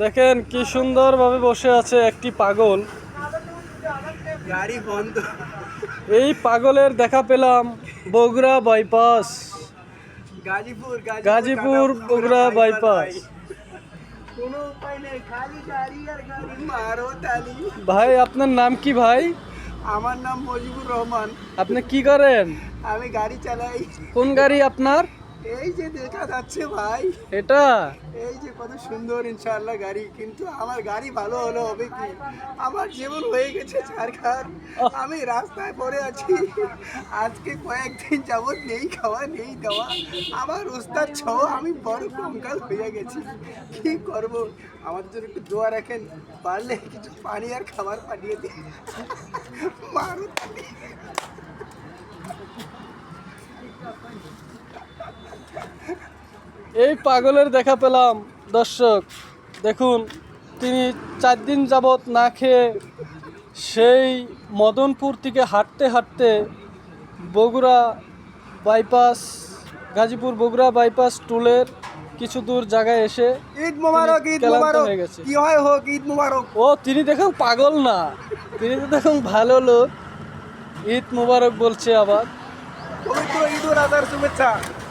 দেখেন কি সুন্দরভাবে বসে আছে একটি পাগল। গাড়ি বন্ধ। এই পাগলের দেখা পেলাম বগুড়া বাইপাস। গাজীপুর গাজীপুর বগুড়া বাইপাস ভাই আপনার নাম কি ভাই? আমার নাম মজিবুর রহমান। আপনি কি করেন? আমি গাড়ি চালাই। কোন গাড়ি আপনার? এই যে দেখা যাচ্ছে ভাই। এটা? এই যে কত সুন্দর ইনশাআল্লাহ গাড়ি কিন্তু আমার গাড়ি ভালো হলো হবে কি? আমার জীবন হয়ে গেছে ঝাড়খার আমি রাস্তায় পড়ে আছি। আজকে কয়েকদিন যাবত নেই খাওয়া নেই দেওয়া। আমার ওস্তাদ ছ আমি বড় কঙ্কাল হয়ে গেছি। কি করব? আমার জন্য একটু দোয়া রাখেন। পারলে কিছু পানি আর খাবার পাঠিয়ে দিন। মারো তালি। এই পাগলের দেখা পেলাম দর্শক। দেখুন তিনি চার দিন যাবৎ না খেয়ে সেই মদনপুর থেকে হাঁটতে হাঁটতে বগুড়া বাইপাস গাজীপুর বগুড়া বাইপাস টুলের কিছু দূর জায়গায় এসে ঈদ মোবারক ঈদ মোবারক। হয়ে গেছে। কি হয় হোক ঈদ মোবারক। ও তিনি দেখুন পাগল না। তিনি তো দেখুন ভালো লোক। ঈদ মুবারক বলছে আবার। नवीन वर्षाच्या शुभेच्छा.